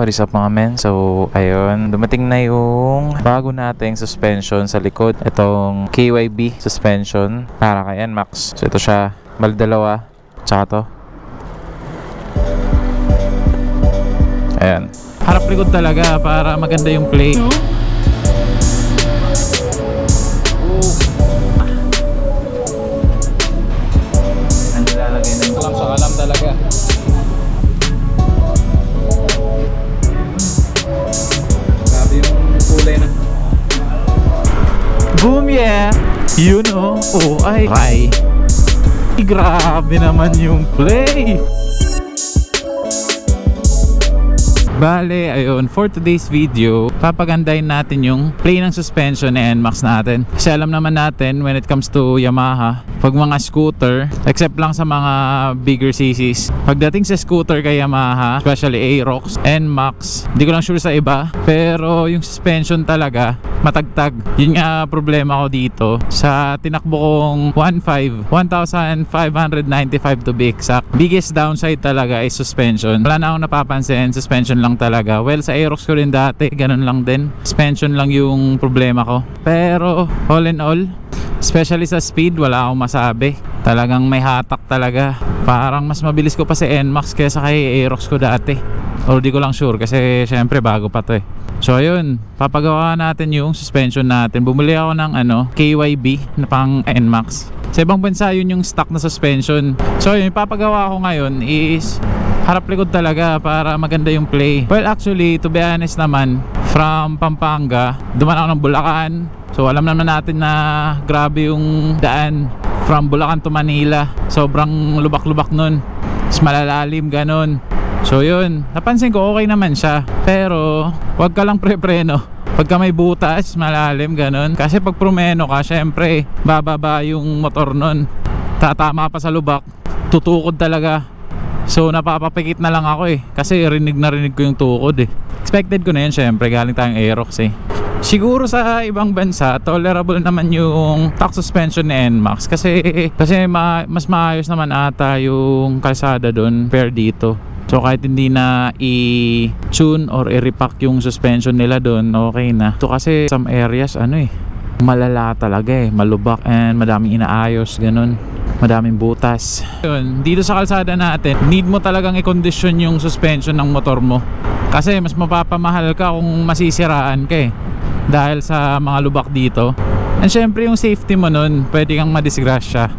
what is up mga men? So, ayun, dumating na yung bago nating suspension sa likod. Itong KYB suspension para kay NMAX. So, ito siya, bali dalawa, tsaka to. Ayan. Harap likod talaga para maganda yung play. Ano Boom, yeah! You know, oh, ay, ay. Grabe naman yung play! Bale, ayun, for today's video, papagandahin natin yung play ng suspension ni NMAX natin. Kasi alam naman natin, when it comes to Yamaha, pag mga scooter, except lang sa mga bigger CCs, pagdating sa scooter kay Yamaha, especially Aerox, NMAX, hindi ko lang sure sa iba, pero yung suspension talaga, matagtag. Yun nga problema ko dito. Sa tinakbo kong 1.5, 1,595 to be exact. Biggest downside talaga is suspension. Wala na akong napapansin, suspension lang talaga. Well, sa Aerox ko rin dati, ganun lang din. Suspension lang yung problema ko. Pero, all in all, Especially sa speed, wala akong masabi. Talagang may hatak talaga. Parang mas mabilis ko pa si NMAX kaysa kay Aerox ko dati. Or di ko lang sure kasi syempre bago pa to eh. So ayun, papagawa natin yung suspension natin. Bumili ako ng ano, KYB na pang NMAX. Sa ibang bansa yun yung stock na suspension. So yun, papagawa ko ngayon is harap likod talaga para maganda yung play. Well actually, to be honest naman, from Pampanga, duman ako ng Bulacan. So alam naman natin na grabe yung daan from Bulacan to Manila. Sobrang lubak-lubak nun. Mas malalalim ganun. So yun, napansin ko okay naman siya. Pero wag ka lang pre-preno. Pagka may butas, malalim ganun. Kasi pag prumeno ka, syempre bababa yung motor nun. Tatama pa sa lubak. Tutukod talaga. So napapapikit na lang ako eh. Kasi rinig na rinig ko yung tukod eh. Expected ko na yun syempre. Galing tayong Aerox eh. Siguro sa ibang bansa Tolerable naman yung tax suspension ni NMAX Kasi, kasi ma- mas maayos naman ata yung kalsada doon Per dito. So kahit hindi na i-tune or i-repack yung suspension nila doon Okay na. Ito kasi some areas ano eh malala talaga eh. Malubak and madaming inaayos ganun madaming butas. Yun dito sa kalsada natin need mo talagang i-condition yung suspension ng motor mo. Kasi mas mapapamahal ka kung masisiraan ka eh dahil sa mga lubak dito. And syempre yung safety mo nun pwede kang madisgrasya.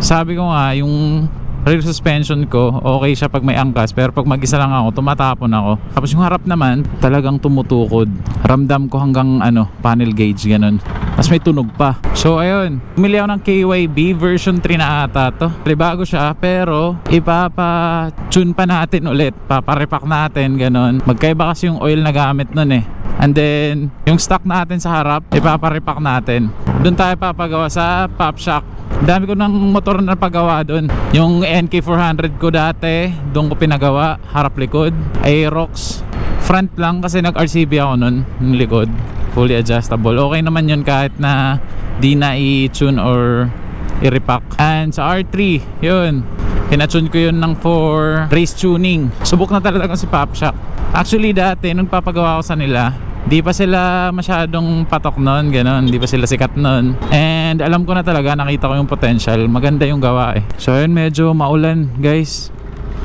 Sabi ko nga yung rear suspension ko okay siya pag may angkas pero pag mag-isa lang ako tumatapon ako. Tapos yung harap naman talagang tumutukod. Ramdam ko hanggang ano panel gauge ganun tapos may tunog pa so ayun bumili ako ng KYB version 3 na ata to bago siya pero ipapa-tune pa natin ulit paparepack natin ganun magkaiba kasi yung oil na gamit nun eh And then, yung stock natin sa harap, ipaparepack natin. Doon tayo papagawa sa Pop Shock. Dami ko ng motor na pagawa doon. Yung NK400 ko dati, doon ko pinagawa, harap likod. Aerox, front lang kasi nag-RCB ako nun, yung likod. Fully adjustable. Okay naman yun kahit na di na i-tune or i-repack. And sa R3, yun. Pinatune ko yun ng for race tuning. Subok na talaga si Pop Shock. Actually dati, nung papagawa ko sa nila, di pa sila masyadong patok nun, ganun. Di pa sila sikat nun. And alam ko na talaga, nakita ko yung potential. Maganda yung gawa eh. So yun, medyo maulan guys.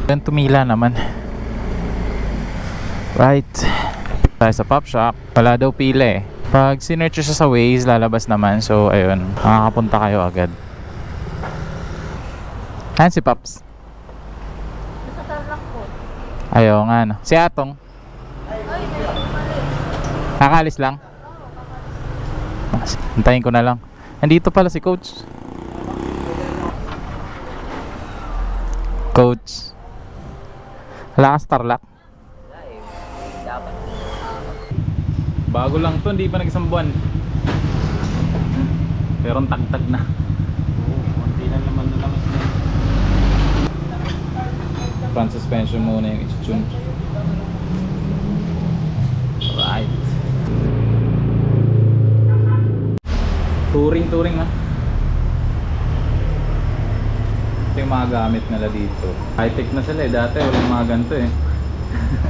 Yan tumila naman. Right. Tayo sa Pop Shop. Wala daw pila eh. Pag sinerch siya sa Waze, lalabas naman. So ayun, makakapunta kayo agad. Ayan si Pops. Sa tarlac po. Ayaw nga no. Si Atong. Kakalis lang. Hintayin ko na lang. Nandito pala si Coach. Coach. Wala ka Bago lang to, hindi pa nag-isang buwan. Pero ang tagtag na. Hindi na naman na naman. Front suspension muna yung i-tune. Right. Touring, touring ha. Ito yung mga gamit nila dito. High-tech na sila eh. Dati walang mga ganito eh.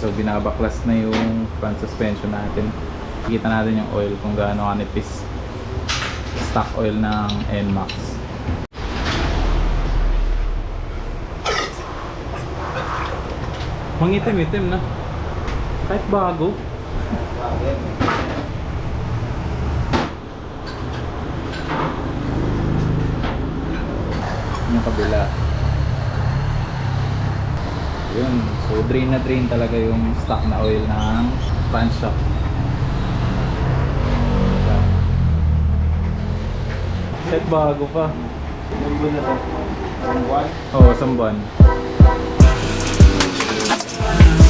So binabaklas na yung front suspension natin. Kita natin yung oil kung gaano kanipis. Stock oil ng NMAX. Mangitim-itim na. Kahit bago. Yung kabila. Yun. So drain na drain talaga yung stock na oil ng front shock. Kahit bago pa. Oo, oh, isang buwan. Yan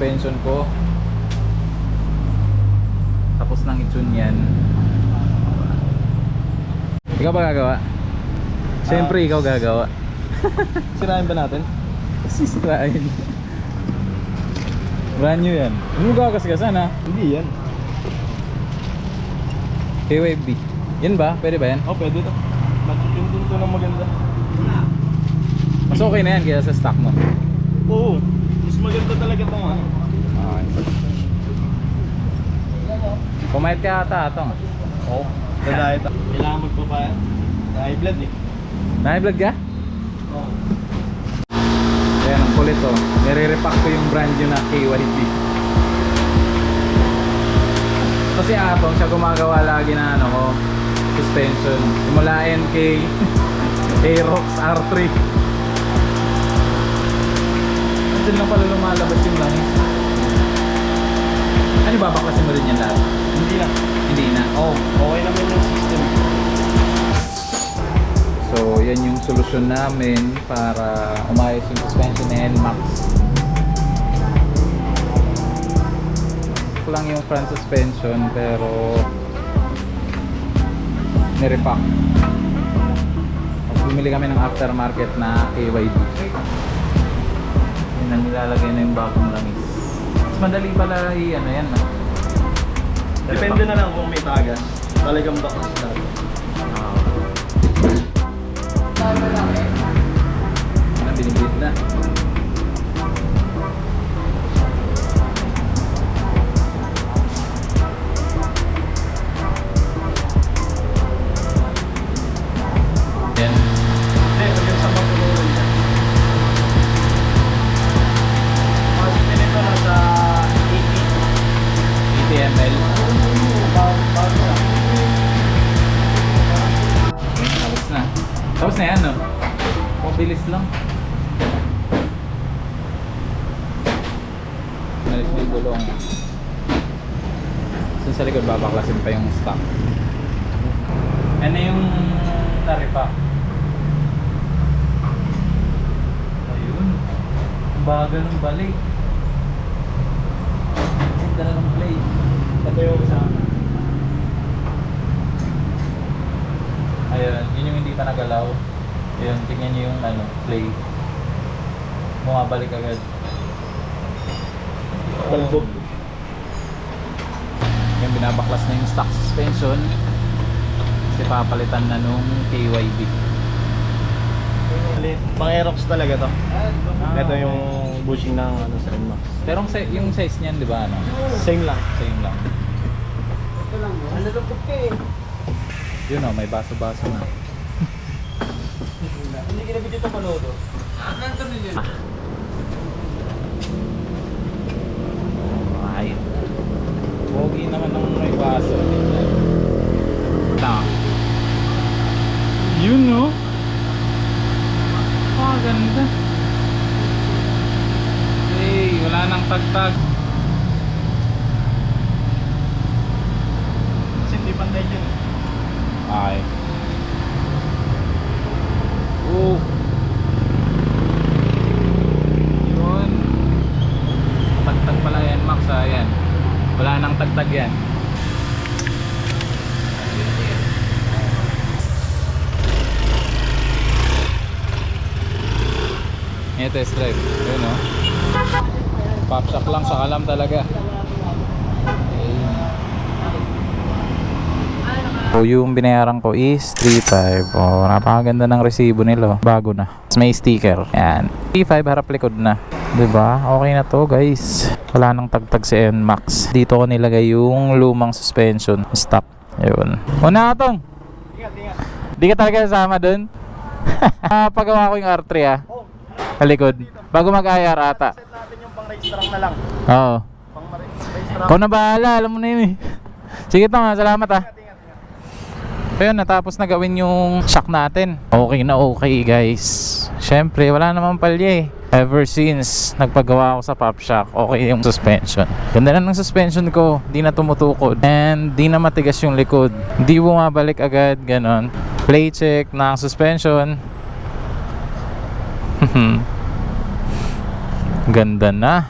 suspension ko. Tapos nang itune yan. Ikaw ba gagawa? Siyempre ikaw gagawa. Sirahin ba natin? Sisirain. Brand new yan. Huwag mo gagasgasan ha. Hindi yan. KWB. Yan ba? Pwede ba yan? Oh, pwede to. Matutin din to ng maganda. Mas okay na yan kaya sa stock mo. Oo. Maganda talaga tong ano. Okay. Pumayat ka ata atong. Oo. Dadahit. Kailangan magpapaya. Dahil blood eh. Nai-vlog ka? Oo. Ayan, ang kulit oh. Nire-repack ko yung brand new na KYB. Kasi atong siya gumagawa lagi na ano ko, suspension. Simula NK, Aerox R3. Diyan lang pala lumalabas yung langis. Ano ba baklasin mo rin yan lahat? Hindi na. Hindi na. Oo. Okay naman yung system. So, yan yung solusyon namin para umayos yung suspension ni NMAX. Ito lang yung front suspension pero nirepack. Bumili kami ng aftermarket na KYD. Ang nilalagay na yung bagong langis. Mas madali pala i ano yan. No? Depende na lang kung may tagas. Talagang bakas talaga. Ano, Mo yung gulong. Sa sa likod, babaklasin pa yung stock. Ano yung naripa? Ayun. Ang bagal ng balik. Ang dala ng plate. Ito yung isa. Ayun, yun yung hindi pa nagalaw. Ayun, tingnan nyo yung ano, play. Bumabalik agad. Talbog. Ayun, binabaklas na yung stock suspension. Kasi papalitan na nung KYB. Pang Aerox talaga to. Ito yung bushing ng ano sa Nmax. Pero yung si- yung size niyan, di ba, ano? Same lang. Same lang. Ano lupot ka eh. Yun oh, may baso-baso na. Hindi ka na video ito panood. Ay. Pogi naman ng may baso. Yun no? Ah, ganda. Hey, wala nang tagtag. Kasi hindi pantay dyan. Ay. Oh. Yun. Tagtag pala yan, Max. Ah, yan. Wala nang tagtag yan. Ngayon test drive. Yun oh. Pop shock lang sa kalam talaga. So yung binayaran ko is 3.5 Oh, napakaganda ng resibo nila oh. Bago na. May sticker. Yan 3.5 harap likod na. Ba? Okay na to guys. Wala nang tagtag si NMAX. Dito ko nilagay yung lumang suspension. Stock Ayun. Una ka tong. Di ka talaga kasama dun? Pagawa ko yung R3 ah Sa likod Bago mag-IR ata Set natin yung pang race track na lang. Oo Pang ma- race track. Ikaw na bahala Alam mo na yun eh Sige tong ah, salamat ah. Ayun, natapos na gawin yung shock natin. Okay na okay guys. Siyempre, wala naman palya eh. Ever since nagpagawa ako sa pop shock, okay yung suspension. Ganda na ng suspension ko, di na tumutukod. And di na matigas yung likod. Di bumabalik agad, ganon. Play check na suspension. Ganda na.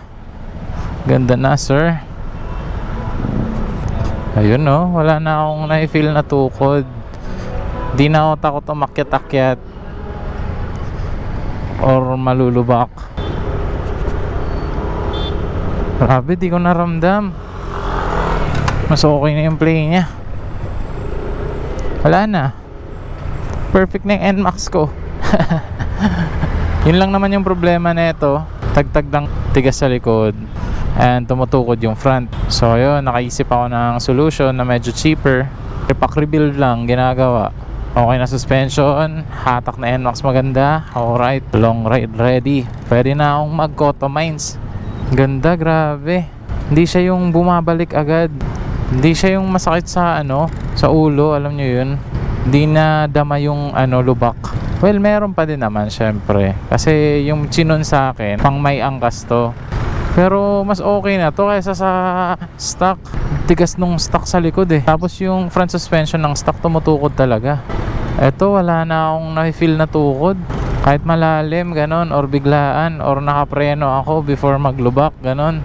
Ganda na, sir. Ayun no, wala na akong na-feel na tukod. Di na ako takot umakyat-akyat or malulubak. Grabe, di ko naramdam. Mas okay na yung play niya. Wala na. Perfect na yung NMAX ko. Yun lang naman yung problema nito. Tagtag ng tigas sa likod and tumutukod yung front. So ayun, nakaisip ako ng solution na medyo cheaper. Repack rebuild lang ginagawa. Okay na suspension, hatak na NMAX maganda. Alright, long ride ready. Pwede na akong mag-Koto Mines. Ganda, grabe. Hindi siya yung bumabalik agad. Hindi siya yung masakit sa ano, sa ulo, alam nyo yun. Hindi na dama yung ano, lubak. Well, meron pa din naman, syempre. Kasi yung chinon sa akin, pang may angkas to. Pero mas okay na to kaysa sa stock. Tigas nung stock sa likod eh. Tapos yung front suspension ng stock tumutukod talaga. Eto wala na akong na-feel na tukod. Kahit malalim, ganon, or biglaan, or nakapreno ako before maglubak, ganon.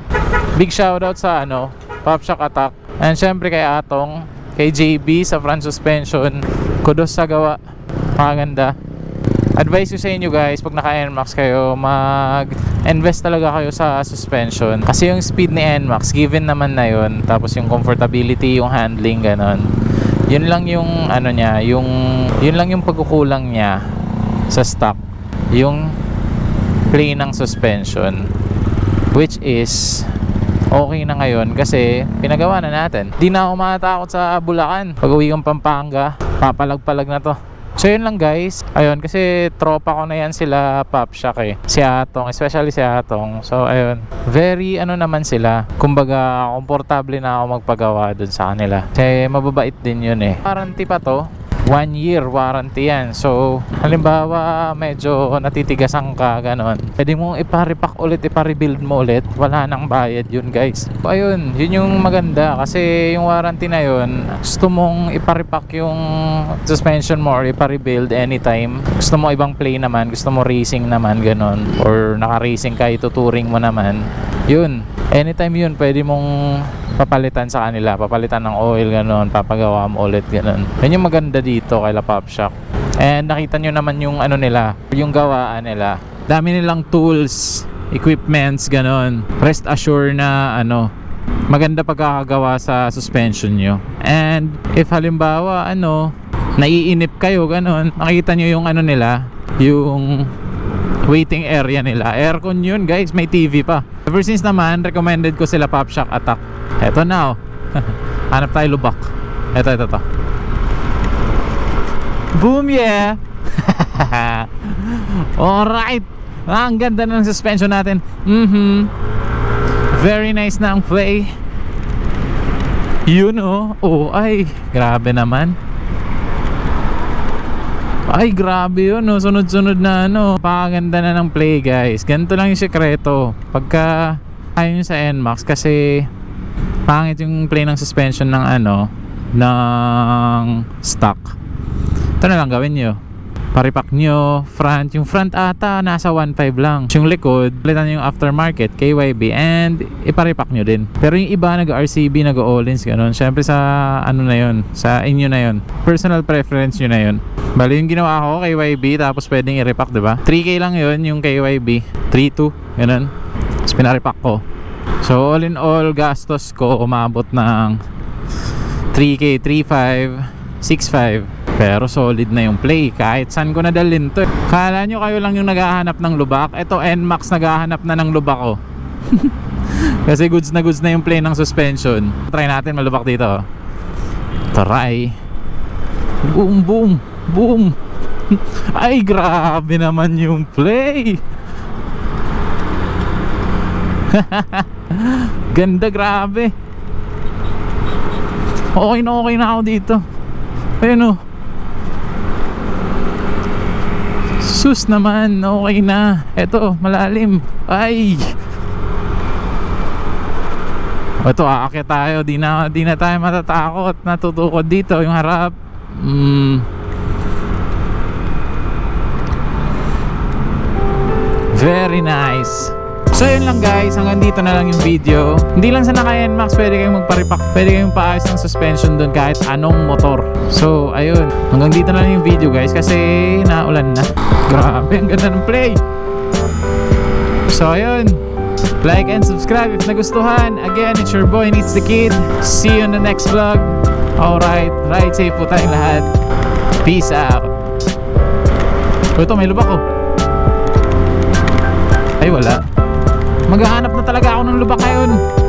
Big shoutout sa ano, Pop Shock Attack. And syempre kay Atong, kay JB sa front suspension. Kudos sa gawa. Maganda. Advice ko sa inyo guys, pag naka NMAX kayo, mag-invest talaga kayo sa suspension. Kasi yung speed ni NMAX, given naman na yun. Tapos yung comfortability, yung handling, ganon. Yun lang yung ano niya, yung yun lang yung pagkukulang niya sa stock. Yung play ng suspension. Which is okay na ngayon kasi pinagawa na natin. Di na ako matakot sa Bulacan. Pag uwi kong Pampanga, papalag-palag na to. So yun lang guys. Ayun kasi tropa ko na yan sila Pop Shock eh. Si Atong, especially si Atong. So ayun, very ano naman sila. Kumbaga komportable na ako magpagawa dun sa kanila. Kasi mababait din yun eh. Warranty pa to. One year warranty yan. So, halimbawa, medyo natitigasan ka, ganon. Pwede mong iparipak ulit, iparebuild mo ulit. Wala nang bayad yun, guys. So, ayun, yun yung maganda. Kasi yung warranty na yun, gusto mong iparipak yung suspension mo or iparebuild anytime. Gusto mo ibang play naman, gusto mo racing naman, ganon. Or naka-racing ka, ituturing mo naman. Yun, anytime yun, pwede mong papalitan sa kanila, papalitan ng oil, ganun, papagawa mo ulit, ganun. Yan yung maganda dito kay La Pop Shock. And nakita nyo naman yung ano nila, yung gawaan nila. Dami nilang tools, equipments, ganun. Rest assure na ano, maganda pagkakagawa sa suspension nyo. And if halimbawa, ano, naiinip kayo, ganun, makita nyo yung ano nila, yung waiting area nila. Aircon yun guys, may TV pa. Ever since naman, recommended ko sila Pop Shock Attack. Eto na oh. Hanap tayo lubak. Eto, eto, eto. Boom yeah! Alright! Ah, ang ganda ng suspension natin. Mhm. Very nice na ang play. Yun oh. Oh, ay. Grabe naman. Ay, grabe yun, no? Sunod-sunod na, ano. Pakaganda na ng play, guys. Ganito lang yung sekreto. Pagka nyo sa NMAX, kasi pangit yung play ng suspension ng, ano, ng stock. Ito na lang gawin nyo. Paripak nyo, front. Yung front ata, nasa 1.5 lang. Yung likod, palitan nyo yung aftermarket, KYB, and iparipak nyo din. Pero yung iba, nag-RCB, nag-Allins, ganun. Syempre sa, ano na yun, sa inyo na yun. Personal preference nyo na yun. Bali yung ginawa ko, KYB, tapos pwedeng i-repack, di ba? 3K lang yun, yung KYB. 3.2, ganun. Tapos pinaripak ko. So, all in all, gastos ko umabot ng 3K, 3.5, 6.5. Pero solid na yung play. Kahit saan ko nadalhin to. eh. Kala nyo kayo lang yung naghahanap ng lubak. Ito NMAX naghahanap na ng lubak ko. Kasi goods na goods na yung play ng suspension. Try natin malubak dito. Try. Boom, boom, boom. Ay, grabe naman yung play. Ganda, grabe. Okay na okay na ako dito. Ayun oh. Sus naman, okay na. Eto, malalim. Ay. Ito, aakyat tayo. Di na, di na tayo matatakot. Natutukod dito yung harap. Mm. Very nice. So yun lang guys, hanggang dito na lang yung video. Hindi lang sa naka NMAX, pwede kayong magparipak, pwede kayong paayos ng suspension doon kahit anong motor. So ayun, hanggang dito na lang yung video guys kasi naulan na. Grabe, ang ganda ng play. So ayun, like and subscribe if nagustuhan. Again, it's your boy Needs the Kid. See you in the next vlog. Alright, ride safe po tayong lahat. Peace out. O ito, may lubak oh. Ay wala. Maghahanap na talaga ako ng lubak ngayon.